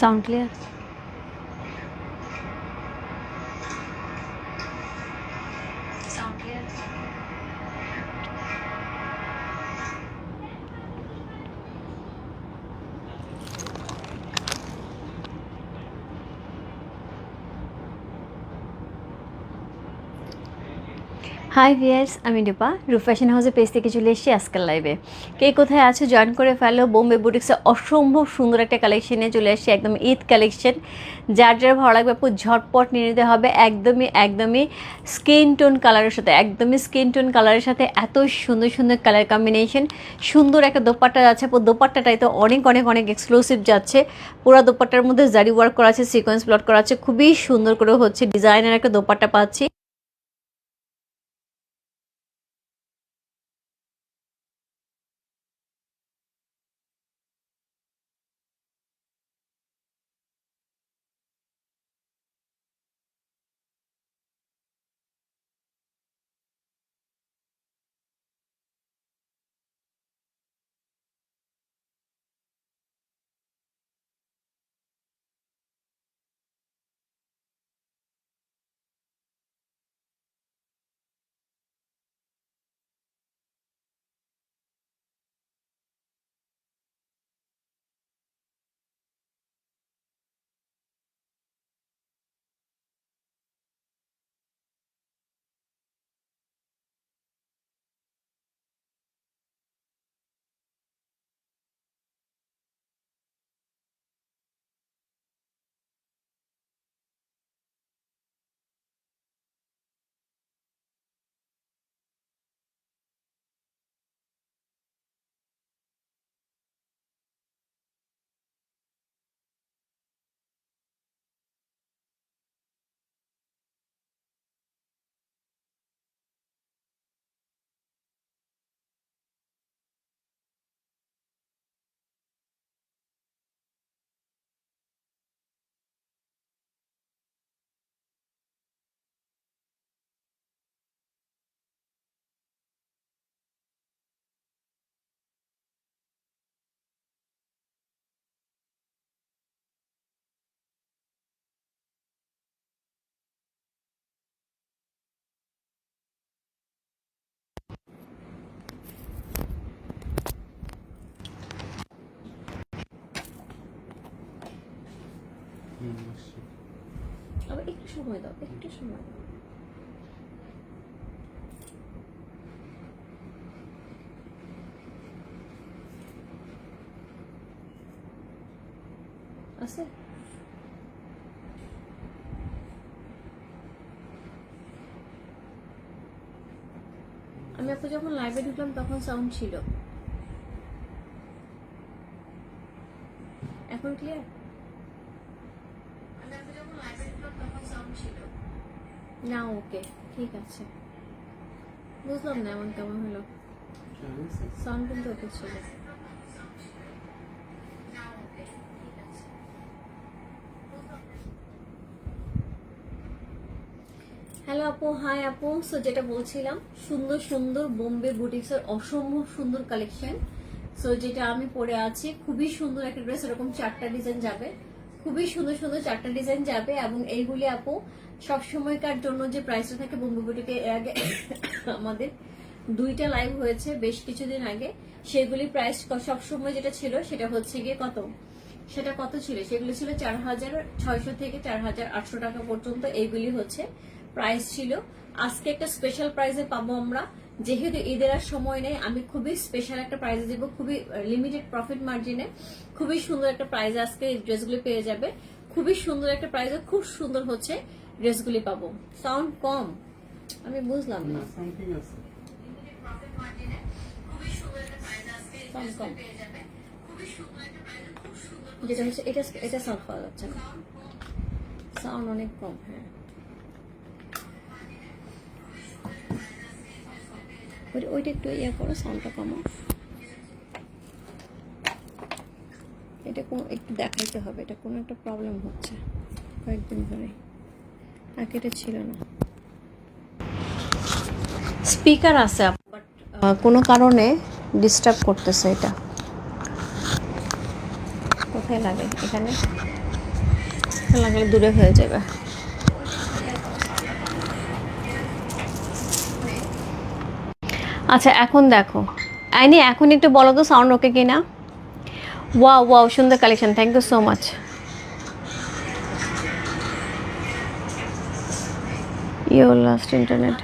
sound clear? Hi viewers আমি রূপা রূপ fashion হাউসের পেজ থেকে চলে এসেছি আজকাল লাইভে কে কোথায় আছে জয়েন করে ফেলো? বোম্বে বুটিক্সে অসম্ভব সুন্দর একটা কালেকশনে চলে এসেছি, একদম ঈদ কালেকশন যার যার ভালো লাগবে আপু ঝটপট নিয়ে নিতে হবে। একদমই একদমই স্কিন টোন কালারের সাথে, একদমই স্কিন টোন কালারের সাথে এত সুন্দর সুন্দর কালার কম্বিনেশন সুন্দর একটা দোপাট্টা যাচ্ছে আপু দোপাট্টাটাই তো অনেক অনেক অনেক এক্সক্লুসিভ যাচ্ছে। পুরো দোপাট্টার মধ্যে জারি ওয়ার্ক করা আছে সিকোয়েন্স প্লট করা আছে। খুবই সুন্দর করে হচ্ছে ডিজাইনের একটা দোপাট্টা পাচ্ছি। আবার একটু সময় দাও, একটু সময় আছে? আমি আপু যখন লাইভে ঢুকলাম তখন সাউন্ড ছিল। এখন ক্লিয়ার আমি আপু যখন লাইভে ঢুকলাম তখন সাউন্ড ছিল। না, ওকে, ঠিক আছে। বুঝলাম না, এমন কেমন হলো। কিন্তু ওকে ছিল। হ্যালো আপু হাই আপু। সো যেটা বলছিলাম, সুন্দর সুন্দর বোম্বে বুটিক্সের অসম্ভব সুন্দর কালেকশন সো যেটা আমি পরে আছি, খুবই সুন্দর একটা ড্রেস এরকম চারটা ডিজাইন যাবে। খুবই সুন্দর সুন্দর চারটা ডিজাইন যাবে এবং এইগুলি আপু সব সময়কার জন্য যে প্রাইসটা থাকে বোম্বে বুটিকে এর আগে আমাদের দুইটা লাইভ হয়েছে বেশ কিছুদিন আগে। সেগুলি প্রাইস সব সময় যেটা ছিল সেটা হচ্ছে গিয়ে কত? সেটা কত ছিল? সেগুলি ছিল চার হাজার ছয়শো থেকে চার হাজার আটশো টাকা পর্যন্ত। এইগুলি হচ্ছে প্রাইস ছিল। আজকে একটা স্পেশাল প্রাইসে পাবো আমরা। যেহেতু ঈদের আর সময় নেই আমি খুবই স্পেশাল একটা প্রাইস দেবো খুবই লিমিটেড প্রফিট মার্জিনে খুবই সুন্দর একটা প্রাইস আজকে এই ড্রেসগুলি পেয়ে যাবে। খুবই সুন্দর একটা প্রাইসে খুব সুন্দর হচ্ছে ড্রেসগুলি পাবো। সাউন্ড কম। আমি বুঝলাম না। যেটা হচ্ছে এটা এটা সাউন্ড পাওয়া যাচ্ছে না। সাউন্ড অনেক কম হ্যাঁ। ওইটা ওইটা একটু ইয়ে করো সাউন্ডটা কমাও। এটা কোনো একটু দেখাইতে হবে এটা কোনো একটা প্রবলেম হচ্ছে কয়েকদিন ধরে। আগে এটা ছিল না। স্পিকার আছে বাট কোনো কারণে ডিস্টার্ব করতেছে এটা। কোথায় লাগে এখানে লাগালে দূরে হয়ে যাবে। আচ্ছা এখন দেখো। আইনি, এখন একটু বলো তো সাউন্ড ওকে কিনা? ওয়া ওয়াও সুন্দর collection thank you so much your last internet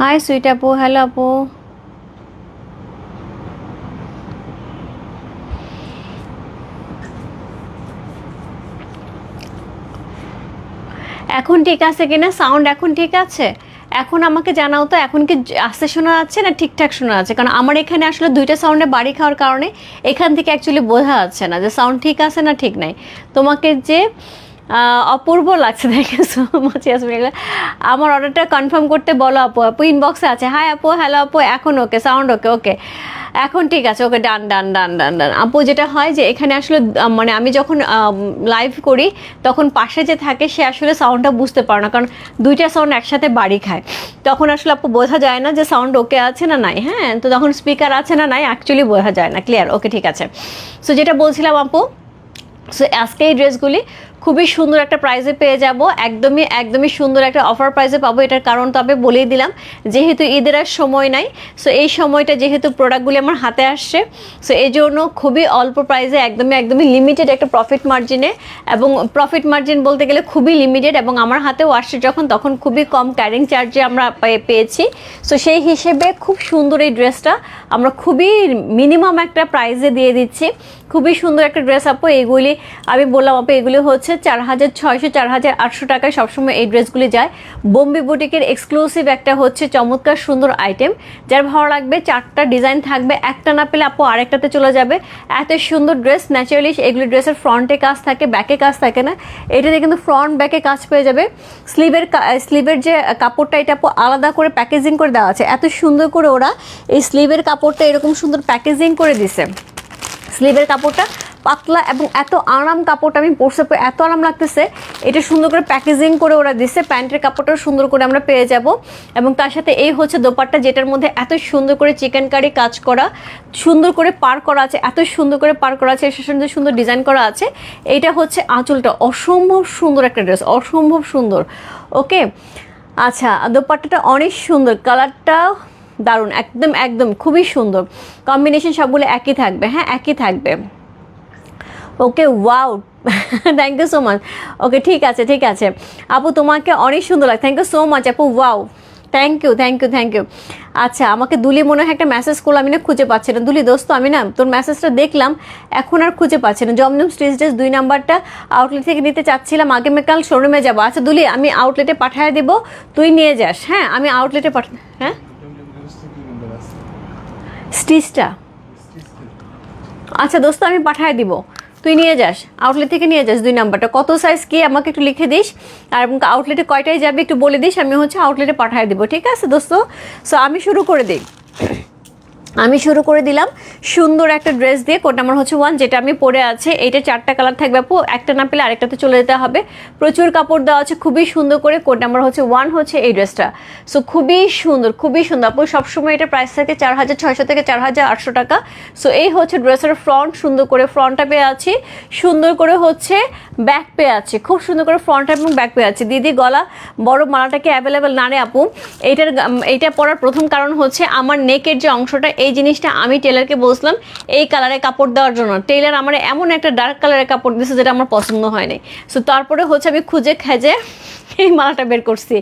hi sweet আপু হ্যালো আপু এখন ঠিক আছে কিনা? সাউন্ড এখন ঠিক আছে? এখন আমাকে জানাও তো, এখন কি আস্তে শোনা যাচ্ছে না ঠিকঠাক শোনা যাচ্ছে? কারণ আমার এখানে আসলে দুইটা সাউন্ডে বাড়ি খাওয়ার কারণে এখান থেকে অ্যাকচুয়ালি বোঝা যাচ্ছে না যে সাউন্ড ঠিক আছে না ঠিক নাই। তোমাকে যে অপূর্ব লাগছে দেখে সো মাচ আমার অর্ডারটা কনফার্ম করতে বলো আপু। আপু ইনবক্সে আছে। হাই আপু হ্যালো আপু, এখন ওকে সাউন্ড ওকে ওকে এখন ঠিক আছে ওকে ডান ডান ডান ডান ডান আপু, যেটা হয় যে এখানে আসলে মানে আমি যখন লাইভ করি, তখন পাশে যে থাকে, সে আসলে সাউন্ডটা বুঝতে পারে না। কারণ দুইটা সাউন্ড একসাথে বাড়ি খায়। তখন আসলে আপু বোঝা যায় না যে সাউন্ড ওকে আছে না নাই। হ্যাঁ তো তখন স্পিকার আছে না নাই অ্যাকচুয়ালি বোঝা যায় না। ক্লিয়ার ওকে ঠিক আছে। সো যেটা বলছিলাম আপু সো আজকে এই ড্রেসগুলি খুবই সুন্দর একটা প্রাইজে পেয়ে যাব। একদমই একদমই সুন্দর একটা অফার প্রাইজে পাবো, এটার কারণ তো আমি বলেই দিলাম, যেহেতু ঈদের আর সময় নাই সো এই সময়টা যেহেতু প্রোডাক্টগুলি আমার হাতে আসছে সো এই জন্য খুবই অল্প প্রাইসে একদমই একদমই লিমিটেড একটা প্রফিট মার্জিনে এবং প্রফিট মার্জিন বলতে গেলে খুবই লিমিটেড এবং আমার হাতেও আসছে যখন, তখন খুবই কম ক্যারিং চার্জে আমরা পেয়েছি। সো সেই হিসেবে খুব সুন্দর এই ড্রেসটা আমরা খুবই মিনিমাম একটা প্রাইসে দিয়ে দিচ্ছি। খুবই সুন্দর একটা ড্রেস আপু, এগুলি আমি বললাম আপু, এগুলি হচ্ছে চার হাজার ছয়শো, চার হাজার আটশো টাকায় সবসময় এই ড্রেসগুলি যায়। বোম্বে বুটিকের এক্সক্লুসিভ একটা হচ্ছে চমৎকার সুন্দর আইটেম যার ভালো লাগবে চারটা ডিজাইন থাকবে, একটা না পেলে আপু আরেকটাতে চলে যাবে। এত সুন্দর ড্রেস ন্যাচারালি এগুলি ড্রেসের ফ্রন্টে কাজ থাকে ব্যাকে কাজ থাকে না। এটাতে কিন্তু ফ্রন্ট ব্যাকে কাজ পেয়ে যাবে। স্লিভের স্লিভের যে কাপড়টা এটা আপু আলাদা করে প্যাকেজিং করে দেওয়া আছে। এত সুন্দর করে ওরা এই স্লিভের কাপড়টা এরকম সুন্দর প্যাকেজিং করে দিছে। স্লিভের কাপড়টা পাতলা এবং এত আরাম কাপড়টা আমি পরতে পরে এত আরাম লাগতেছে। এটা সুন্দর করে প্যাকেজিং করে ওরা দিচ্ছে প্যান্টের কাপড়টাও সুন্দর করে আমরা পেয়ে যাব। এবং তার সাথে এই হচ্ছে দোপাট্টা, যেটার মধ্যে এত সুন্দর করে চিকেন কারি কাজ করা, সুন্দর করে পার করা আছে, এত সুন্দর করে পার করা আছে সাথে সুন্দর ডিজাইন করা আছে। এইটা হচ্ছে আঁচলটা, অসম্ভব সুন্দর একটা ড্রেস অসম্ভব সুন্দর। ওকে আচ্ছা দোপাট্টাটা অনেক সুন্দর, কালারটা দারুণ, একদম একদম, খুবই সুন্দর। কম্বিনেশন সবগুলো একই থাকবে হ্যাঁ একই থাকবে। Okay wow thank you so much okay ঠিক আছে ঠিক আছে. আপু, তোমাকে অনেক সুন্দর লাগে। থ্যাংক ইউ সো মাচ আপু wow thank you thank you thank you আচ্ছা আমাকে দুলি মনে হয় একটা মেসেজ করল, আমি না খুঁজে পাচ্ছি না। দুলি, দোস্ত, আমি না তোর মেসেজটা দেখলাম, এখন আর খুঁজে পাচ্ছি না। জমজম স্টেজ ড্রেস দুই নাম্বারটা আউটলেট থেকে নিতে চাচ্ছিলাম। আগামীকাল শোরুমে যাব। আচ্ছা দুলি, আমি আউটলেটে পাঠিয়ে দেবো, তুই নিয়ে যাস। হ্যাঁ আমি আউটলেটে পাঠা হ্যাঁ? স্টিচটা আচ্ছা দোস্ত, আমি পাঠিয়ে দিব। তুই নিয়ে যাস আউটলেট থেকে নিয়ে যাস দুই নাম্বারটা। কত সাইজ কি আমাকে একটু লিখে দিস, আর আউটলেটে কয়টায় যাবে একটু বলে দিস, আমি হচ্ছে আউটলেটে পাঠিয়ে দেবো, ঠিক আছে দোস্ত? সো আমি শুরু করে দিই। আমি শুরু করে দিলাম। সুন্দর একটা ড্রেস দিয়ে কোড নাম্বার হচ্ছে ওয়ান যেটা আমি পরে আছে। এটা চারটা কালার থাকবে আপু। একটা না পেলে আরেকটাতে চলে যেতে হবে। প্রচুর কাপড় দেওয়া আছে। খুবই সুন্দর করে কোড নাম্বার হচ্ছে ওয়ান হচ্ছে এই ড্রেসটা সো খুবই সুন্দর খুবই সুন্দর। আপু, সবসময় এটা প্রাইস থাকে চার হাজার, ছয়শো থেকে চার হাজার আটশো টাকা। সো এই হচ্ছে ড্রেসের ফ্রন্ট সুন্দর করে ফ্রন্টটা পেয়ে আছি। সুন্দর করে হচ্ছে ব্যাক পেয়ে আছে। খুব সুন্দর করে ফ্রন্ট এবং ব্যাক পেয়ে আছে। দিদি গলা, বড় মালাটাকে অ্যাভেলেবেল না রে আপু? এইটার এইটা পরার প্রথম কারণ হচ্ছে আমার নেকের যে অংশটা এই জিনিসটা আমি টেলারকে বলছিলাম, এই কালারের কাপড় দেওয়ার জন্য। টেলার আমার এমন একটা ডার্ক কালারের কাপড় দিয়েছে যেটা আমার পছন্দ হয়নি সো তারপরে হচ্ছে আমি খুঁজে খেজে এই মালাটা বের করছি।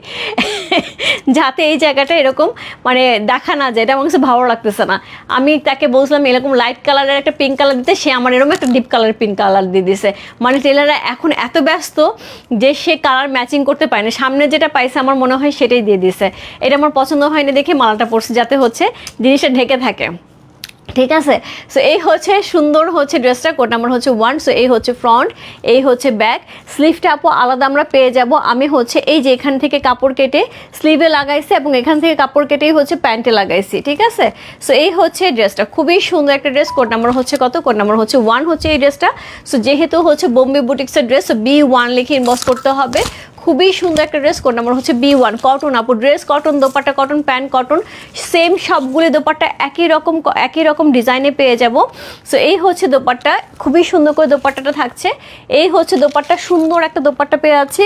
যাতে এই জায়গাটা এরকম মানে দেখা না যায়, এটা আমার কাছে ভালো লাগতেছে না। আমি তাকে বলছিলাম, এরকম লাইট কালারের একটা পিঙ্ক কালার দিতে। সে আমার এরকম একটা ডিপ কালার পিঙ্ক কালার দিয়ে দিছে। মানে টেলাররা এখন এত ব্যস্ত যে সে কালার ম্যাচিং করতে পারে না। সামনে যেটা পাইছে, আমার মনে হয় সেটাই দিয়ে দিছে। এটা আমার পছন্দ হয়নি দেখে মালাটা পরছে যাতে হচ্ছে জিনিসটা ঢেকে থাকে। ঠিক আছে? সো এই হচ্ছে সুন্দর হচ্ছে ড্রেসটা কোড নাম্বার হচ্ছে ওয়ান সো এই হচ্ছে ফ্রন্ট এই হচ্ছে ব্যাক স্লিভটা আপু আলাদা আমরা পেয়ে যাব। আমি হচ্ছে এই যে এখান থেকে কাপড় কেটে স্লিভে লাগাইছি এবং এখান থেকে কাপড় কেটেই হচ্ছে প্যান্টে লাগাইছি, ঠিক আছে? সো এই হচ্ছে ড্রেসটা খুবই সুন্দর একটা ড্রেস কোড নাম্বার হচ্ছে কত? কোড নাম্বার হচ্ছে ওয়ান হচ্ছে এই ড্রেসটা সো যেহেতু হচ্ছে বোম্বে বুটিক্সের ড্রেস বি ওয়ান লিখে ইনবক্স করতে হবে। খুবই সুন্দর একটা ড্রেস কোড নাম্বার হচ্ছে বি ওয়ান কটন আপু dress cotton dupatta cotton pant cotton same সবগুলি দোপাট্টা একই রকম একই রকম ডিজাইনে পেয়ে যাব। সো এই হচ্ছে দোপাট্টা, খুবই সুন্দর করে দোপাট্টাটা থাকছে। এই হচ্ছে দোপাট্টা, সুন্দর একটা দোপাট্টা পেয়ে আছি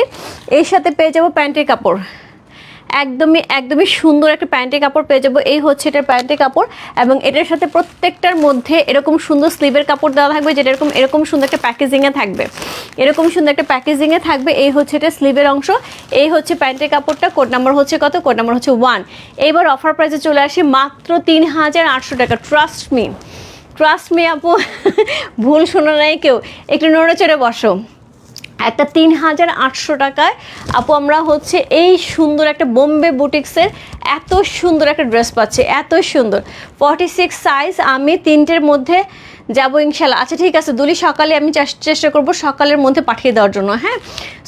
এর সাথে পেয়ে যাব প্যান্টের কাপড়। একদমই একদমই সুন্দর একটা প্যান্টের কাপড় পেয়ে যাব। এই হচ্ছে এটার প্যান্টের কাপড় এবং এটার সাথে প্রত্যেকটার মধ্যে এরকম সুন্দর স্লিভের কাপড় দেওয়া থাকবে, যেটা এরকম এরকম সুন্দর একটা প্যাকেজিংয়ে থাকবে। এরকম সুন্দর একটা প্যাকেজিংয়ে থাকবে, এই হচ্ছে এটা স্লিভের অংশ। এই হচ্ছে প্যান্টের কাপড়টা কোড নাম্বার হচ্ছে কত? কোড নাম্বার হচ্ছে ওয়ান এইবার অফার প্রাইসে চলে আসি মাত্র তিন হাজার আটশো টাকা। ট্রাস্ট মি ট্রাস্ট মি আপু, ভুল শোনো নাই কেউ। একটু নড়ে চড়ে বসো। একটা তিন হাজার আটশো টাকায়। আপু, আমরা হচ্ছে এই সুন্দর একটা বোম্বে বুটিক্সের এত সুন্দর একটা ড্রেস পাচ্ছি, এত সুন্দর। ফর্টি সিক্স সাইজ আমি তিনটের মধ্যে যাব ইনশাল্লাহ। আচ্ছা ঠিক আছে, দুলি সকালে আমি চেষ্টা করব সকালের মধ্যে পাঠিয়ে দেওয়ার জন্য হ্যাঁ?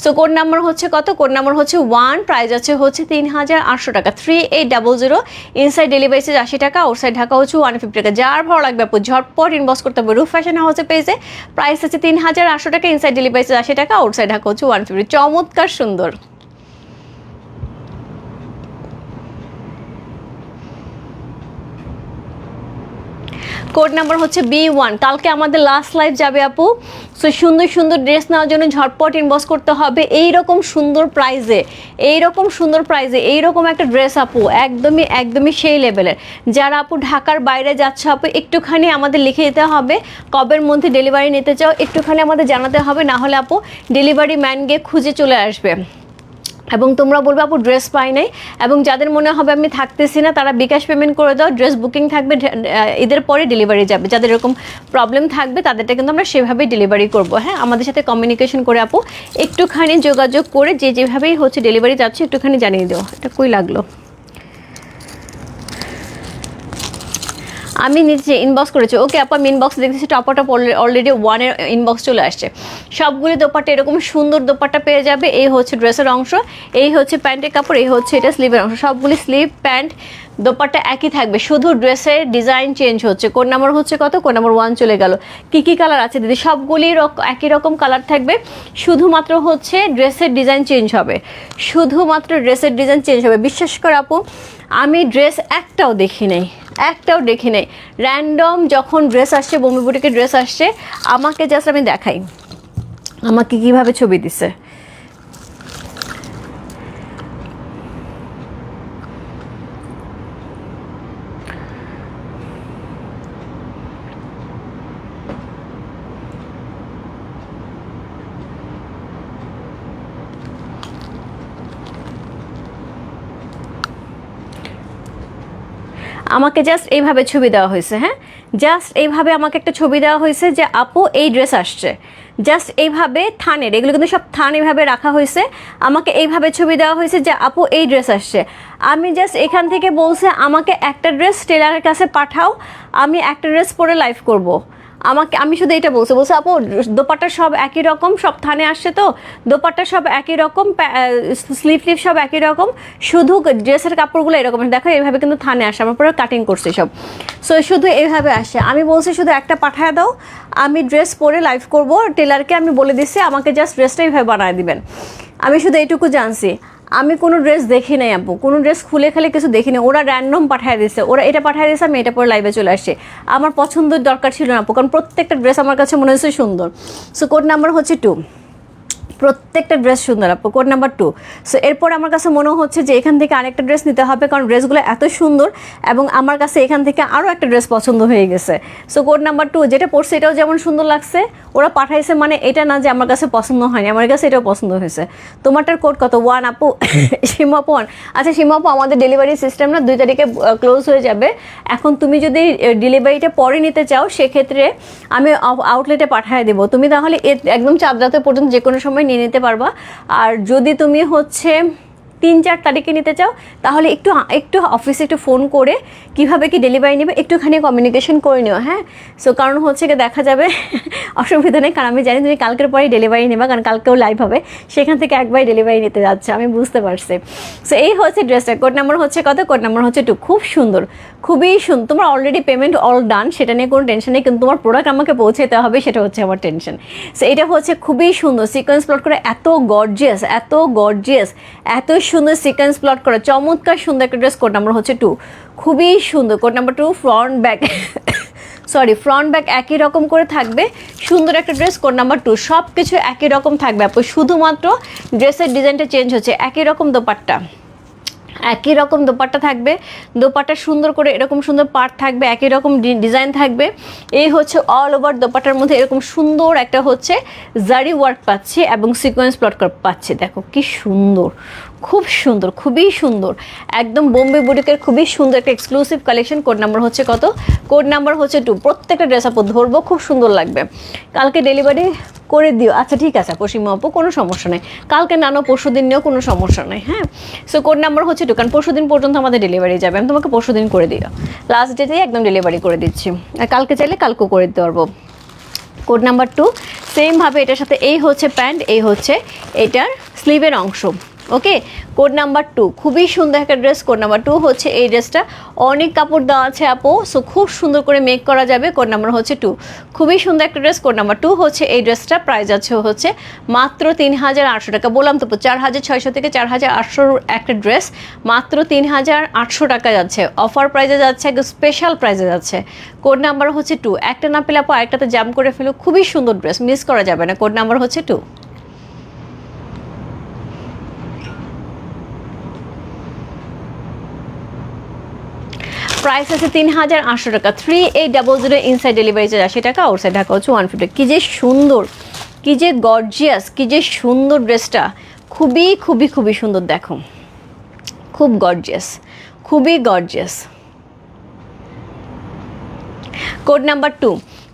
সো কোড নাম্বার হচ্ছে কত? কোড নাম্বার হচ্ছে ওয়ান প্রাইস আছে হচ্ছে তিন হাজার আটশো টাকা। Three eight double zero inside delivery আশি টাকা আউটসাইড ঢাকা হচ্ছে ওয়ান ফিফটি টাকা। যার ভালো লাগবে আপু, ঝটপট ইনবক্স করতে হবে। রুফ ফ্যাশন হাউসে পেয়েছে প্রাইস আছে তিন হাজার আটশো টাকা ইনসাইড ডেলিভারি চার্জ আশি টাকা আউটসাইড ঢাকা হচ্ছে ওয়ান ফিফটি চমৎকার, সুন্দর। কোড নাম্বার হচ্ছে বি ওয়ান কালকে আমাদের লাস্ট লাইভ যাবে আপু। সো সুন্দর সুন্দর ড্রেস নেওয়ার জন্য ঝটপট ইনবক্স করতে হবে। এই রকম সুন্দর প্রাইজে এই রকম সুন্দর প্রাইজে এই রকম একটা ড্রেস আপু, একদমই একদমই সেই লেভেলের যারা আপু ঢাকার বাইরে যাচ্ছে আপু, একটুখানি আমাদের লিখে দিতে হবে। কবের মধ্যে ডেলিভারি নিতে চাও, একটুখানি আমাদের জানাতে হবে। না হলে আপু ডেলিভারি ম্যান গিয়ে খুঁজে চলে আসবে। এবং তোমরা বলবে, আপু ড্রেস পাই নাই। এবং যাদের মনে হবে, আমি থাকতেছি না, তারা বিকাশ পেমেন্ট করে দাও ড্রেস বুকিং থাকবে এদের ঈদের পরে ডেলিভারি যাবে। যাদের এরকম প্রবলেম থাকবে, তাদেরটা কিন্তু আমরা সেভাবেই ডেলিভারি করব। হ্যাঁ আমাদের সাথে কমিউনিকেশন করে, আপু, একটুখানি যোগাযোগ করে, যে যেভাবেই হচ্ছে ডেলিভারি যাচ্ছে, একটুখানি জানিয়ে দিও। এটা কই লাগল? আমি নিচে ইনবক্স করেছি, ওকে আপা ইনবক্স দেখতেছি টপারটা টপ অলরেডি ওয়ানের ইনবক্স চলে আসছে। সবগুলি দোপাট্টা এরকম সুন্দর দোপাট্টা পেয়ে যাবে, এই হচ্ছে ড্রেসের অংশ, এই হচ্ছে প্যান্টের কাপড়, এই হচ্ছে এটা স্লিভের অংশ, সবগুলি স্লিভ প্যান্ট দোপাট্টা একই থাকবে। শুধু ড্রেসের ডিজাইন চেঞ্জ হচ্ছে। কোন নাম্বার হচ্ছে কত? কোন নাম্বার ওয়ান চলে গেল। কি কি কালার আছে দিদি? সবগুলি একই রকম কালার থাকবে। শুধুমাত্র হচ্ছে ড্রেসের ডিজাইন চেঞ্জ হবে। শুধুমাত্র ড্রেসের ডিজাইন চেঞ্জ হবে। বিশ্বাস করে আপু, আমি ড্রেস একটাও দেখি নাই। একটাও দেখি নাই। র্যান্ডম যখন ড্রেস আসছে বোম্বে বুটিকে ড্রেস আসছে, আমাকে জাস্ট আমি দেখাই। আমাকে কীভাবে ছবি দিছে? আমাকে জাস্ট এইভাবে ছবি দেওয়া হয়েছে হ্যাঁ? জাস্ট এইভাবে আমাকে একটা ছবি দেওয়া হয়েছে যে, আপু, এই ড্রেস আসছে। জাস্ট এইভাবে থানের, এগুলো কিন্তু সব থান এইভাবে রাখা হয়েছে। আমাকে এইভাবে ছবি দেওয়া হয়েছে যে, আপু, এই ড্রেস আসছে। আমি জাস্ট এখান থেকে বলছে, আমাকে একটা ড্রেস টেলারের কাছে পাঠাও। আমি একটা ড্রেস পরে লাইভ করব। আমাকে, আমি শুধু এটা বলছি, বলছে আপু, দোপাট্টা সব একই রকম, সব থানে আসছে তো? দোপাট্টা সব একই রকম স্লিভ ফ্লিভ সব একই রকম, শুধু ড্রেসের কাপড়গুলো এরকম দেখো, এইভাবে কিন্তু থানে আসে, আমার পুরো কাটিং করছি সব। সো শুধু এইভাবে আসে। আমি বলছি শুধু একটা পাঠায় দাও, আমি ড্রেস পরে লাইভ করব। টেলারকে আমি বলে দিচ্ছি, আমাকে জাস্ট ড্রেসটা এইভাবে বানায় দিবেন। আমি শুধু এইটুকু জানছি। আমি কোনো ড্রেস দেখি নাই আপু কোনো ড্রেস খুলে খেলে কিছু দেখি নাই ওরা র্যান্ডম পাঠিয়ে দিয়েছে ওরা এটা পাঠিয়ে দিয়েছে আমি এটা পরে লাইভে চলে আসছি। আমার পছন্দের দরকার ছিল না আপু কারণ প্রত্যেকটা ড্রেস আমার কাছে মনে হয়েছে সুন্দর। সো কোড নাম্বার হচ্ছে টু প্রত্যেকটা ড্রেস সুন্দর, আপু। কোড নাম্বার টু সো এরপর আমার কাছে মনে হচ্ছে যে এখান থেকে আরেকটা ড্রেস নিতে হবে, কারণ ড্রেসগুলো এত সুন্দর এবং আমার কাছে এখান থেকে আরও একটা ড্রেস পছন্দ হয়ে গেছে। সো কোড নাম্বার টু যেটা পড়ছে এটাও যেমন সুন্দর লাগছে, ওরা পাঠাইছে মানে এটা না যে আমার কাছে পছন্দ হয়নি, আমার কাছে এটাও পছন্দ হয়েছে। তোমারটার কোড কত? ওয়ান আপু। সীমা আপু ওয়ান আচ্ছা সীমা আপু, আমাদের ডেলিভারি সিস্টেম না দুই তারিখে ক্লোজ হয়ে যাবে। এখন তুমি যদি ডেলিভারিটা পরে নিতে চাও, সেক্ষেত্রে আমি আউটলেটে পাঠিয়ে দেবো। তুমি তাহলে একদম চাঁদ রাতে পর্যন্ত যে কোনো সময় নিয়ে নিতে পারবা। আর যদি তুমি হচ্ছে তিন চার তারিখে নিতে চাও, তাহলে একটু একটু অফিসে একটু ফোন করে কীভাবে কি ডেলিভারি নেবে, একটুখানি কমিউনিকেশন করে নিও হ্যাঁ? সো কারণ হচ্ছে কি দেখা যাবে অসুবিধা নেই, কারণ আমি জানি তুমি কালকের পরেই ডেলিভারি নেবা, কারণ কালকেও লাইভ হবে। সেখান থেকে একবারই ডেলিভারি নিতে যাচ্ছে, আমি বুঝতে পারছি। সো এই হচ্ছে ড্রেসটা কোড নাম্বার হচ্ছে কত? কোড নাম্বার হচ্ছে টু খুব সুন্দর, খুবই সুন্দর তোমার অলরেডি পেমেন্ট অল ডান সেটা নিয়ে কোনো টেনশন নেই, কিন্তু তোমার প্রোডাক্ট আমাকে পৌঁছাতে হবে, সেটা হচ্ছে আমার টেনশন সো এটা হচ্ছে খুবই সুন্দর সিকোয়েন্স প্লট করে, এত গর্জিয়াস এত গর্জিয়াস এত সুন্দর সিকোয়েন্স প্লট করা, চমৎকার সুন্দর একটা ড্রেস কোড নাম্বার হচ্ছে টু খুবই সুন্দর code number two front back sorry front back একই রকম করে থাকবে। সুন্দর একটা ড্রেস কোড নাম্বার টু সব কিছু একই রকম থাকবে। আপু, শুধুমাত্র ড্রেসের ডিজাইনটা চেঞ্জ হচ্ছে, একই রকম দোপাট্টা। একই রকম দোপাট্টা থাকবে, দোপাট্টা সুন্দর করে এরকম সুন্দর পার্ট থাকবে, একই রকম ডিজাইন থাকবে। এই হচ্ছে অল ওভার দোপাট্টার মধ্যে এরকম সুন্দর একটা হচ্ছে জারি ওয়ার্ক পাচ্ছে এবং সিকোয়েন্স প্লট পাচ্ছে। দেখো কি সুন্দর। খুব সুন্দর, খুবই সুন্দর। একদম বোম্বে বুটিকের খুবই সুন্দর একটা এক্সক্লুসিভ কালেকশন কোড নাম্বার হচ্ছে কত? কোড নাম্বার হচ্ছে টু প্রত্যেকটা ড্রেস আপু ধরবো, খুব সুন্দর লাগবে। কালকে ডেলিভারি করে দিও। আচ্ছা ঠিক আছে পশ্চিমা আপু, কোনো সমস্যা নেই। কালকে নানো পরশু দিন নিয়েও কোনো সমস্যা নেই হ্যাঁ? সো কোড নাম্বার হচ্ছে টু কারণ পরশু দিন পর্যন্ত আমাদের ডেলিভারি যাবে। আমি তোমাকে পরশু দিন করে দিও লাস্ট ডেটেই একদম ডেলিভারি করে দিচ্ছি। আর কালকে চাইলে কালকেও করে দিতে পারব। কোড নাম্বার টু সেমভাবে এটার সাথে এই হচ্ছে প্যান্ট এই হচ্ছে এটার স্লিভের অংশ। ওকে কোড নাম্বার টু খুবই সুন্দর একটা ড্রেস কোড নাম্বার টু হচ্ছে এই ড্রেসটা অনেক কাপড় দেওয়া আছে আপু সো খুব সুন্দর করে মেক করা যাবে কোড নাম্বার হচ্ছে টু খুবই সুন্দর একটা ড্রেস কোড নাম্বার টু হচ্ছে এই ড্রেসটা প্রাইস আছে হচ্ছে মাত্র তিন হাজার আটশো টাকা। বললাম তো চার হাজার ছয়শো থেকে চার হাজার আটশোর একটা ড্রেস মাত্র তিন হাজার আটশো টাকা যাচ্ছে। অফার প্রাইজে যাচ্ছে, একদম স্পেশাল প্রাইজে যাচ্ছে। কোড নাম্বার হচ্ছে টু একটা না পেলে আপু আরেকটাতে জাম করে ফেলো খুবই সুন্দর ড্রেস মিস করা যাবে না। কোড নাম্বার হচ্ছে টু প্রাইস আছে তিন হাজার আটশো টাকা। Three eight double zero inside delivery charge আশি টাকা আউটসাইড ঢাকা হচ্ছে ওয়ান ফিফটি কী যে সুন্দর, কী যে গর্জিয়াস কী যে সুন্দর ড্রেসটা। খুবই খুবই খুবই সুন্দর, দেখো। খুব গর্জিয়াস খুবই gorgeous code number two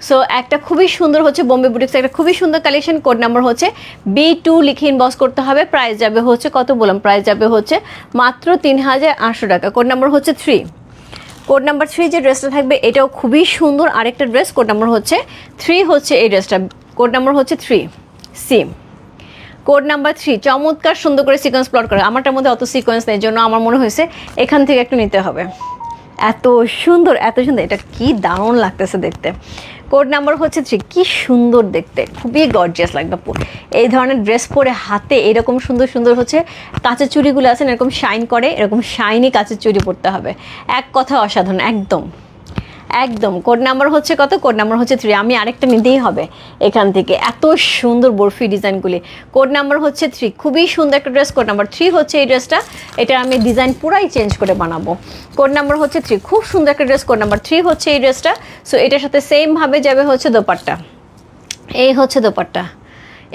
so একটা খুবই সুন্দর হচ্ছে বোম্বে বুটিক্স একটা খুবই সুন্দর কালেকশন কোড নাম্বার হচ্ছে বি টু লিখে ইনবক্স করতে হবে। প্রাইস যাবে হচ্ছে, কত বললাম? প্রাইস যাবে হচ্ছে মাত্র তিন হাজার আটশো টাকা। কোড নাম্বার হচ্ছে থ্রি কোড নাম্বার থ্রি যে ড্রেসটা থাকবে, এটাও খুবই সুন্দর আরেকটা ড্রেস। কোড নাম্বার হচ্ছে থ্রি হচ্ছে এই ড্রেসটা। কোড নাম্বার হচ্ছে থ্রি, সিম। কোড নাম্বার থ্রি, চমৎকার সুন্দর করে সিকোয়েন্স প্লট করে। আমারটার মধ্যে অত সিকোয়েন্স নেই জন্য আমার মনে হয়েছে এখান থেকে একটু নিতে হবে। এত সুন্দর এত সুন্দর। এটা কি দারুণ লাগতেছে দেখতে। কোড নাম্বার হচ্ছে থ্রি কি সুন্দর দেখতে, খুবই গর্জিয়াস লাগবে। এই ধরনের ড্রেস পরে হাতে এরকম সুন্দর সুন্দর হচ্ছে কাঁচের চুড়িগুলো আছেন এরকম শাইন করে, এরকম শাইনি কাঁচের চুড়ি পরতে হবে এক কথা অসাধারণ, একদম একদম। কোড নাম্বার হচ্ছে কত? কোড নাম্বার হচ্ছে থ্রি আমি আরেকটা নিতেই হবে এখান থেকে। এত সুন্দর বরফি ডিজাইনগুলি। কোড নাম্বার হচ্ছে থ্রি খুবই সুন্দর একটা ড্রেস কোড নাম্বার থ্রি হচ্ছে এই ড্রেসটা এটা আমি ডিজাইন পুরাই চেঞ্জ করে বানাবো। কোড নাম্বার হচ্ছে থ্রি খুব সুন্দর একটা ড্রেস কোড নাম্বার থ্রি হচ্ছে এই ড্রেসটা সো এটার সাথে সেমভাবে যাবে হচ্ছে দোপাট্টা। এই হচ্ছে দোপাট্টা।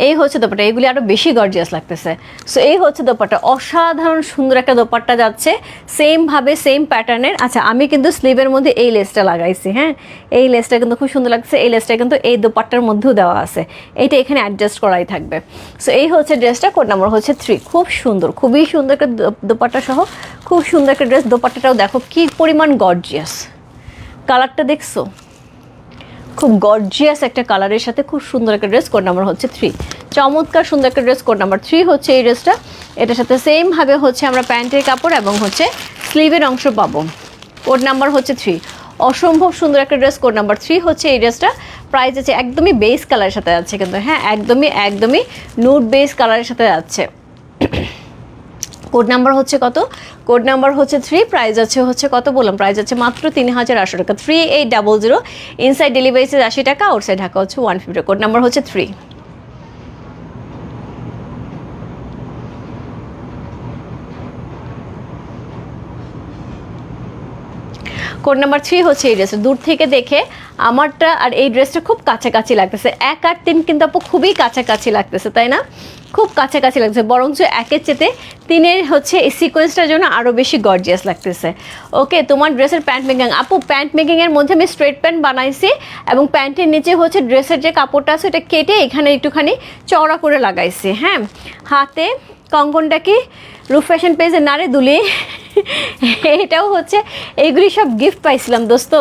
এই হচ্ছে দোপাট্টা, এগুলি আরও বেশি গর্জিয়াস লাগতেছে। সো এই হচ্ছে দোপাট্টা, অসাধারণ সুন্দর একটা দোপাট্টা যাচ্ছে সেমভাবে সেম প্যাটার্নের আচ্ছা আমি কিন্তু স্লিভের মধ্যে এই লেসটা লাগাইছি হ্যাঁ? এই লেসটা কিন্তু খুব সুন্দর লাগছে, এই লেসটা কিন্তু এই দোপাট্টার মধ্যেও দেওয়া আছে। এইটা এখানে অ্যাডজাস্ট করাই থাকবে। সো এই হচ্ছে ড্রেসটা কোড নাম্বার হচ্ছে থ্রি খুব সুন্দর, খুবই সুন্দর একটা দোপাট্টা সহ, খুব সুন্দর একটা ড্রেস দোপাট্টাটাও দেখো কি পরিমাণ গর্জিয়াস কালারটা দেখছ? খুব গর্জিয়াস একটা কালারের সাথে খুব সুন্দর একটা ড্রেস কোড নাম্বার হচ্ছে থ্রি চমৎকার সুন্দর একটা ড্রেস কোড নাম্বার থ্রি হচ্ছে এই ড্রেসটা এটার সাথে সেমভাবে হচ্ছে আমরা প্যান্টের কাপড় এবং হচ্ছে স্লিভের অংশ পাবো। কোড নাম্বার হচ্ছে থ্রি অসম্ভব সুন্দর একটা ড্রেস কোড নাম্বার থ্রি হচ্ছে এই ড্রেসটা প্রাইস আছে একদমই বেস কালারের সাথে যাচ্ছে কিন্তু হ্যাঁ একদমই একদমই নুড বেস কালারের সাথে যাচ্ছে কোড নাম্বার হচ্ছে কত? কোড নাম্বার হচ্ছে থ্রি প্রাইজ আছে হচ্ছে কত বললাম? প্রাইজ আছে মাত্র তিন হাজার আটশো টাকা। Three eight double zero inside delivery charge আশি টাকা আউটসাইড ঢাকা হচ্ছে ওয়ান ফিফটি কোড নাম্বার হচ্ছে থ্রি কোড নাম্বার থ্রি হচ্ছে এই ড্রেসটা দূর থেকে দেখে আমারটা আর এই ড্রেসটা খুব কাছাকাছি লাগতেছে। এক আর তিন কিন্তু আপু খুবই কাছাকাছি লাগতেছে, তাই না? খুব কাছাকাছি লাগছে বরঞ্চ একের চেতে তিনের হচ্ছে এই সিকোয়েন্সটার জন্য আরও বেশি গর্জিয়াস লাগতেছে। ওকে তোমার ড্রেসের প্যান্ট মেকিং আপু প্যান্ট মেকিংয়ের মধ্যে আমি স্ট্রেট প্যান্ট বানাইছি এবং প্যান্টের নিচে হচ্ছে ড্রেসের যে কাপড়টা আছে ওটা কেটে এখানে একটুখানি চওড়া করে লাগাইছি হ্যাঁ? হাতে কঙ্কনটাকে রূপ ফ্যাশন পেজে নারে দুলি। এটাও হচ্ছে এইগুলি সব গিফট পাইছিলাম দোস্ত।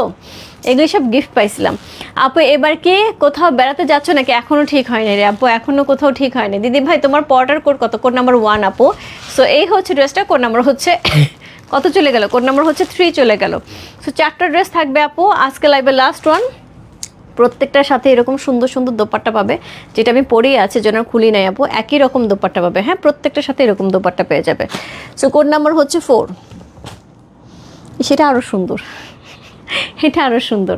এগুলি সব গিফট পাইছিলাম। আপু, এবার কি কোথাও বেড়াতে যাচ্ছ নাকি? এখনও ঠিক হয়নি রে আপু এখনও কোথাও ঠিক হয়নি। দিদি ভাই, তোমার পর্টার কোড কত? কোড নাম্বার ওয়ান আপু। সো এই হচ্ছে ড্রেসটা কোড নাম্বার হচ্ছে কত চলে গেল? কোড নাম্বার হচ্ছে থ্রি চলে গেল। সো চারটা ড্রেস থাকবে, আপু। আজকে লাইভে লাস্ট ওয়ান প্রত্যেকটার সাথে এরকম সুন্দর সুন্দর দোপাট্টা পাবে, যেটা আমি পরেই আছে, যেন খুলি নাই আপু, একই রকম দোপাট্টা পাবে। হ্যাঁ প্রত্যেকটার সাথে এরকম দোপাট্টা পেয়ে যাবে। সো কোড নাম্বার হচ্ছে ফোর সেটা আরও সুন্দর। এটা আরও সুন্দর।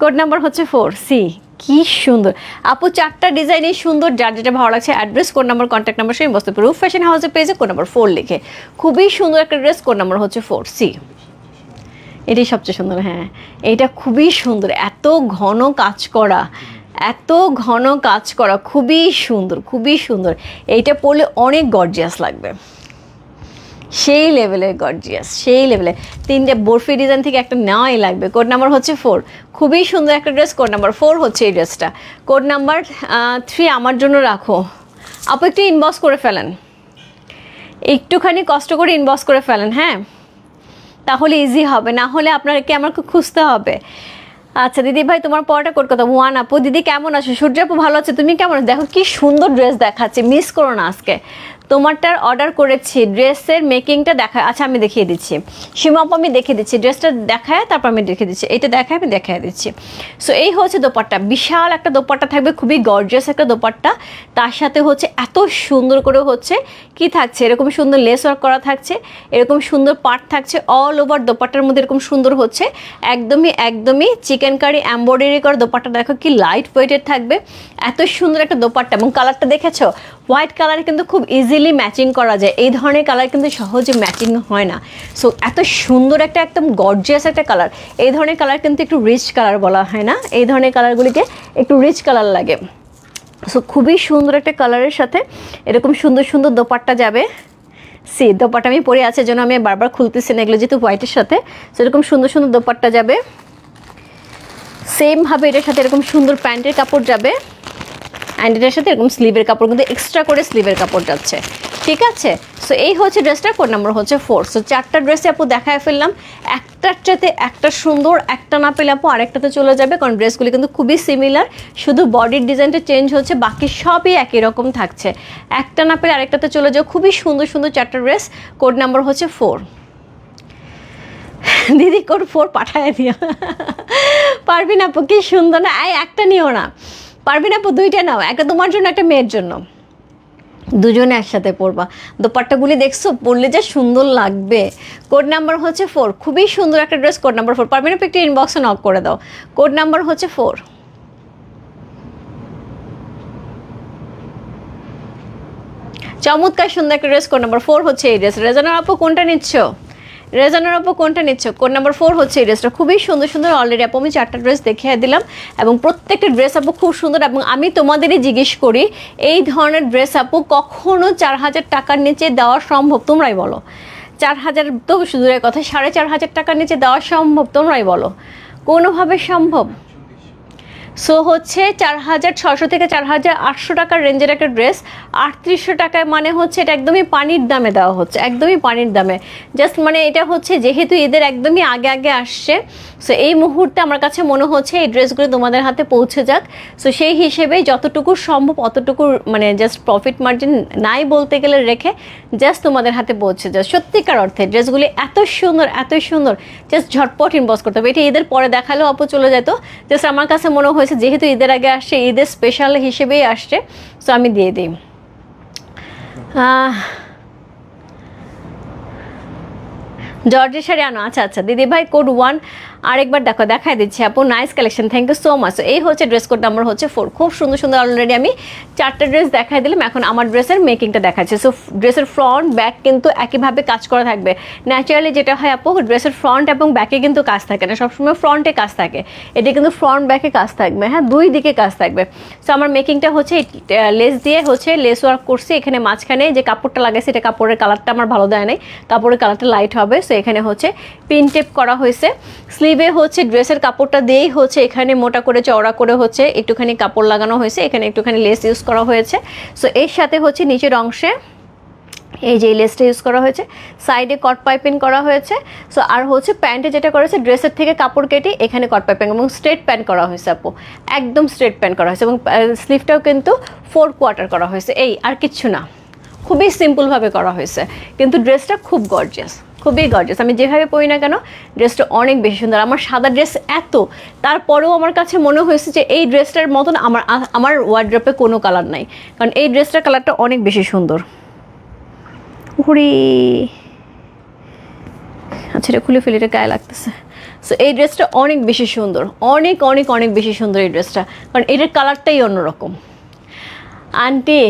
কোড নাম্বার হচ্ছে ফোর সি কি সুন্দর। আপু, চারটা ডিজাইনই সুন্দর, যার যেটা ভালো লাগছে address code number contact number সেই বস্তু রুফ ফ্যাশন হাউসে পেয়েছে কোন নাম্বার ফোর লিখে। খুবই সুন্দর একটা ড্রেস কোড নাম্বার হচ্ছে ফোর সি এটাই সবচেয়ে সুন্দর হ্যাঁ। এটা খুবই সুন্দর, এত ঘন কাজ করা, এত ঘন কাজ করা, খুবই সুন্দর খুবই সুন্দর। এইটা পরলে অনেক গর্জিয়াস লাগবে। সেই লেভেলের গর্জিয়াস সেই লেভেলে তিনটে বরফি ডিজাইন থেকে একটা নেওয়াই লাগবে। কোড নাম্বার হচ্ছে ফোর খুবই সুন্দর একটা ড্রেস কোড নাম্বার ফোর হচ্ছে এই ড্রেসটা কোড নাম্বার থ্রি আমার জন্য রাখো। আপু, একটু ইনবক্স করে ফেলেন। একটুখানি কষ্ট করে ইনবক্স করে ফেলেন হ্যাঁ। তাহলে ইজি হবে, না হলে আপনাকে আমাকে খুঁজতে হবে। আচ্ছা দিদি ভাই তোমার পড়াটা কথা ওয়ান আপু দিদি কেমন আছো? সূর্য আপু ভালো আছে, তুমি কেমন আছো? দেখো কি সুন্দর ড্রেস দেখাচ্ছে মিস করো না আজকে। তোমারটার অর্ডার করেছি ড্রেসের মেকিংটা দেখা আচ্ছা আমি দেখিয়ে দিচ্ছি। সীমা আপু আমি দেখিয়ে দিচ্ছি। ড্রেসটা দেখায়, তারপর আমি দেখিয়ে দিচ্ছি। এটা দেখায়, আমি দেখায় দিচ্ছি। সো এই হচ্ছে দোপাট্টা। বিশাল একটা দোপাট্টা থাকবে, খুবই গর্জিয়াস একটা দোপাট্টা। তার সাথে হচ্ছে এত সুন্দর করে হচ্ছে কি থাকছে? এরকম সুন্দর লেস ওয়ার্ক করা থাকছে, এরকম সুন্দর পার্ট থাকছে অল ওভার দোপাট্টার মধ্যে এরকম সুন্দর হচ্ছে। একদমই একদমই চিকেন কারি এম্ব্রয়ডারি করা দোপাট্টা। দেখো কি লাইট ওয়েটেড থাকবে। এত সুন্দর একটা দোপাট্টা। এবং কালারটা দেখেছ? হোয়াইট কালার কিন্তু খুব ইজিলি ম্যাচিং করা যায়। এই ধরনের কালার কিন্তু সহজে ম্যাচিং হয় না। সো এত সুন্দর একটা, একদম গর্জিয়াস একটা কালার এই ধরনের কালার কিন্তু একটু রিচ কালার বলা হয় না। এই ধরনের কালারগুলিকে একটু রিচ কালার লাগে। সো খুবই সুন্দর একটা কালারের সাথে এরকম সুন্দর সুন্দর দোপাট্টা যাবে। সি দোপাট্টা আমি পরে আছে জন্য আমি বারবার খুলতেছি না এগুলো যেহেতু হোয়াইটের সাথে সেরকম সুন্দর সুন্দর দোপাট্টা যাবে। সেমভাবে এটার সাথে এরকম সুন্দর প্যান্টের কাপড় যাবে। অ্যান্ড এটার সাথে এরকম স্লিভের কাপড় কিন্তু এক্সট্রা করে স্লিভের কাপড় যাচ্ছে। ঠিক আছে? সো এই হচ্ছে ড্রেসটার কোড নাম্বার হচ্ছে ফোর সো চারটা ড্রেসে আপু দেখায় ফেললাম। একটার চাইতে একটা সুন্দর, একটা না পেলে আপু আরেকটাতে চলে যাবে, কারণ ড্রেসগুলি কিন্তু খুবই সিমিলার শুধু বডির ডিজাইনটা চেঞ্জ হচ্ছে, বাকি সবই একই রকম থাকছে। একটা না পেলে আরেকটাতে চলে যাও। খুবই সুন্দর সুন্দর চারটা ড্রেস কোড নাম্বার হচ্ছে ফোর দিদি কোড ফোর পাঠায় দিও। পারবি না আপু, কি সুন্দর না। একটা নিও না। পারবি না দুইটা নাও। একটা তোমার জন্য, একটা মেয়ের জন্য। দুজনে একসাথে পরবা দোপাট্টাগুলি দেখছ? পরলে যে সুন্দর লাগবে। কোড নাম্বার হচ্ছে ফোর খুবই সুন্দর একটা ড্রেস কোড নাম্বার ফোর পারবি না, একটু ইনবক্সে নক করে দাও। কোড নাম্বার হচ্ছে ফোর চমৎকার সুন্দর একটা ড্রেস কোড নাম্বার ফোর হচ্ছে এই ড্রেস রেজানোর আপু, কোনটা নিচ্ছ? রেজানোর আপু কোনটা নিচ্ছ? কোন নাম্বার ফোর হচ্ছে এই ড্রেসটা। খুবই সুন্দর সুন্দর। অলরেডি আপু আমি চারটা ড্রেস দেখিয়ে দিলাম এবং প্রত্যেকটা ড্রেস আপু খুব সুন্দর এবং আমি তোমাদেরই জিজ্ঞেস করি, এই ধরনের ড্রেস আপু কখনো চার হাজার টাকার নিচে দেওয়া সম্ভব? তোমরাই বলো। চার হাজার তো দূরের কথা, সাড়ে চার হাজার টাকার নিচে দেওয়া সম্ভব? তোমরাই বলো। কোনোভাবে সম্ভব? সো হচ্ছে চার হাজার ছশো থেকে চার হাজার আটশো টাকার রেঞ্জের একটা ড্রেস আটত্রিশশো টাকায় মানে হচ্ছে এটা একদমই পানির দামে দেওয়া হচ্ছে, একদমই পানির দামে। জাস্ট মানে এটা হচ্ছে যেহেতু এদের একদমই আগে আগে আসছে সো এই মুহূর্তে আমার কাছে মনে হচ্ছে এই ড্রেসগুলো তোমাদের হাতে পৌঁছে যাক। সো সেই হিসেবে যতটুকু সম্ভব অতটুকু মানে জাস্ট প্রফিট মার্জিন নাই বলতে গেলে রেখে জাস্ট তোমাদের হাতে পৌঁছে যায় সত্যিকার অর্থে ড্রেসগুলি এত সুন্দর এত সুন্দর জাস্ট ঝটপট ইনবক্স করতে হবে। এটা এদের পরে দেখালেও আপু চলে যেত। জাস্ট আমার কাছে মনে হয়েছে যেহেতু ঈদের আগে আসছে, ঈদের স্পেশাল হিসেবেই আসছে সো আমি দিয়ে দিই। জর্জের শাড়ি আনো। আচ্ছা আচ্ছা দিদি ভাই কোড ওয়ান আরেকবার দেখো, দেখাই দিচ্ছি আপু nice collection thank you so much এই হচ্ছে ড্রেস কোড নাম্বার হচ্ছে ফোর খুব সুন্দর সুন্দর অলরেডি আমি চারটে ড্রেস দেখাই দিলাম, এখন আমার ড্রেসের মেকিংটা দেখাচ্ছে। সো ড্রেসের ফ্রন্ট ব্যাক কিন্তু একইভাবে কাজ করা থাকবে। ন্যাচারালি যেটা হয় আপু ড্রেসের ফ্রন্ট এবং ব্যাকে কিন্তু কাজ থাকে না, সবসময় ফ্রন্টে কাজ থাকে। এটা কিন্তু ফ্রন্ট ব্যাকে কাজ থাকবে হ্যাঁ দুই দিকে কাজ থাকবে। সো আমার মেকিংটা হচ্ছে লেস দিয়ে হচ্ছে লেস ওয়ার্ক করছি, এখানে মাঝখানে যে কাপড়টা লাগাইছে এটা কাপড়ের কালারটা আমার ভালো দেয় নাই। কাপড়ের কালারটা লাইট হবে সো এখানে হচ্ছে পিন টেপ করা হয়েছে। স্লিভে হচ্ছে ড্রেসের কাপড়টা দিয়েই হচ্ছে এখানে মোটা করে চওড়া করে হচ্ছে একটুখানি কাপড় লাগানো হয়েছে। এখানে একটুখানি লেস ইউজ করা হয়েছে। সো এর সাথে হচ্ছে নিচের অংশে এই যে লেসটা ইউজ করা হয়েছে। সাইডে কট পাইপিং করা হয়েছে। সো আর হচ্ছে প্যান্টে যেটা করেছে ড্রেসের থেকে কাপড় কেটে এখানে কট পাইপিং এবং স্ট্রেট প্যান্ট করা হয়েছে আপু। একদম স্ট্রেট প্যান্ট করা হয়েছে এবং স্লিভটাও কিন্তু ফোর কোয়ার্টার করা হয়েছে। এই আর কিচ্ছু না। খুবই সিম্পলভাবে করা হয়েছে। কিন্তু ড্রেসটা খুব গর্জিয়াস খুবই গর্জিয়াস আমি যেভাবে পরি না কেন ড্রেসটা অনেক বেশি সুন্দর। আমার সাদা ড্রেস এত। তারপরেও আমার কাছে মনে হয়েছে যে এই ড্রেসটার মতন আমার আমার ওয়ার্ড্রপে কোনো কালার নাই। কারণ এই ড্রেসটার কালারটা অনেক বেশি সুন্দর। উড়ি আচ্ছা এটা খুলে ফেলে, এটা গায়ে লাগতেছে। সো এই ড্রেসটা অনেক বেশি সুন্দর। অনেক অনেক অনেক বেশি সুন্দর এই ড্রেসটা কারণ এটার কালারটাই অন্যরকম। Aunty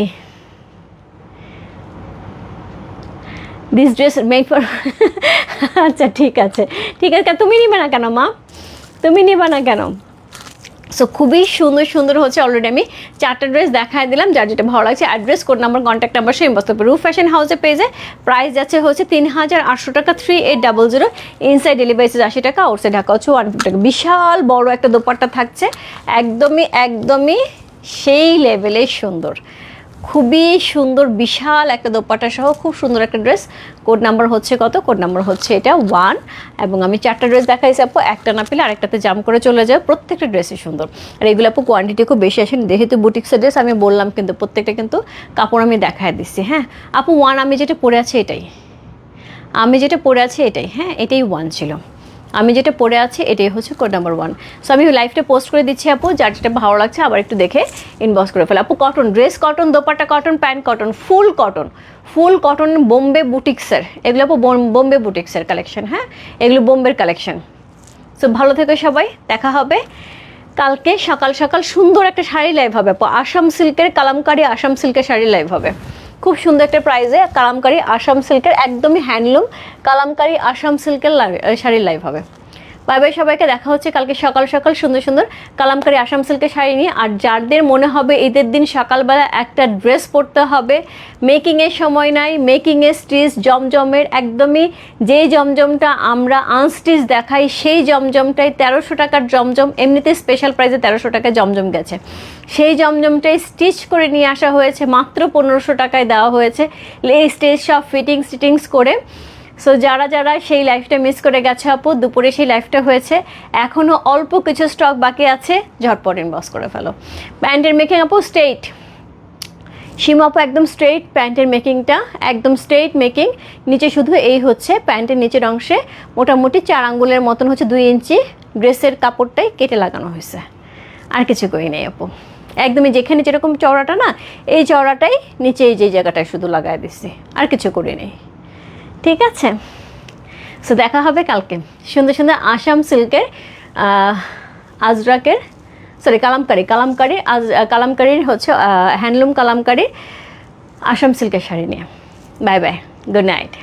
this dress make for আচ্ছা ঠিক আছে। ঠিক আছে, তুমি নিবে না কেন, মা? তুমি নিবে না কেন? সো খুবই সুন্দর সুন্দর হচ্ছে অলরেডি আমি চারটা ড্রেস দেখায় দিলাম, যার যেটা ভালো লাগছে। Address code number contact number same বস্তু রুফ ফ্যাশন হাউসে পেজে প্রাইস যাচ্ছে হচ্ছে তিন হাজার আটশো টাকা three eight double zero inside delivery আশি টাকা আউটসাইড ঢাকা হচ্ছে ওয়ান ফিফটি টাকা। বিশাল বড় একটা দোপাট্টা থাকছে, একদমই একদমই সেই লেভেলে সুন্দর। খুবই সুন্দর, বিশাল একটা দোপাট্টা সহ খুব সুন্দর একটা ড্রেস। কোড নাম্বার হচ্ছে কত? কোড নাম্বার হচ্ছে এটা ওয়ান। এবং আমি চারটা ড্রেস দেখাইছি আপু, একটা না পেলে আরেকটাতে জাম করে চলে যায় প্রত্যেকটা ড্রেসই সুন্দর। আর এগুলো আপু কোয়ান্টিটি খুব বেশি আসেন। যেহেতু বুটিক্সের ড্রেস আমি বললাম কিন্তু প্রত্যেকটা কিন্তু কাপড় আমি দেখায় দিচ্ছি হ্যাঁ? আপু ওয়ান আমি যেটা পরে আছি এটাই। আমি যেটা পরে আছি এটাই হ্যাঁ? এটাই ওয়ান ছিল। আমি যেটা পরে আছি, এটাই হচ্ছে কোড নাম্বার ওয়ান সো আমি লাইভটা পোস্ট করে দিচ্ছি আপু, যার যেটা ভালো লাগছে আবার একটু দেখে ইনবক্স করে ফেলে। আপু cotton dress cotton dupatta cotton pant cotton full cotton full cotton Bombay বুটিক্সের এগুলো আপু বোম- বোম্বে বুটিক্সের কালেকশন হ্যাঁ? এগুলো বোম্বের কালেকশন সো ভালো থেকো সবাই, দেখা হবে। কালকে সকাল সকাল সুন্দর একটা শাড়ি লাইভ হবে আপু। আসাম সিল্কের কালামকারি আসাম সিল্কের শাড়ি লাইভ হবে। খুব সুন্দর একটা প্রাইজে কালামকারি আসাম সিল্কের একদমই হ্যান্ডলুম কালামকারী আসাম সিল্কের শাড়ির লাইভ হবে। বাই বাই সবাইকে, দেখা হচ্ছে কালকে সকাল সকাল সুন্দর সুন্দর কালামকারি আসাম সিল্কের শাড়ি নিয়ে। আর যাদের মনে হবে ঈদের দিন সকালবেলা একটা ড্রেস পরতে হবে মেকিংয়ের সময় নাই মেকিংয়ের স্টিচ, জমজমের একদমই যে জমজমটা আমরা আনস্টিচ দেখাই, সেই জমজমটাই তেরোশো টাকার জমজম এমনিতে স্পেশাল প্রাইসে তেরোশো টাকায় জমজম গেছে। সেই জমজমটাই স্টিচ করে নিয়ে আসা হয়েছে, মাত্র পনেরোশো টাকায় দেওয়া হয়েছে। এই স্টেজ সব ফিটিংস টিটিংস করে সো যারা যারা সেই লাইফটা মিস করে গেছে আপু, দুপুরে সেই লাইফটা হয়েছে এখনও অল্প কিছু স্টক বাকি আছে, ঝটপট ইনবক্স করে ফেলো। প্যান্টের মেকিং আপু স্ট্রেইট সীমা আপু একদম স্ট্রেইট প্যান্টের মেকিংটা একদম স্ট্রেইট মেকিং নিচে শুধু এই হচ্ছে প্যান্টের নিচের অংশে, মোটামুটি চার আঙ্গুলের মতন হচ্ছে দুই ইঞ্চি ড্রেসের কাপড়টাই কেটে লাগানো হয়েছে। আর কিছু করি নেই আপু। একদমই যেখানে যেরকম চওড়াটা না, এই চওড়াটাই নিচে এই যে জায়গাটায় শুধু লাগাই দিচ্ছি আর কিছু করি নেই। ঠিক আছে? সো দেখা হবে কালকে। সুন্দর সুন্দর আসাম সিল্কের আজরাকের সরি কালামকারি কালামকারি, আজ কালামকারির হচ্ছে হ্যান্ডলুম কালামকারি আসাম সিল্কের শাড়ি নিয়ে। Bye bye good night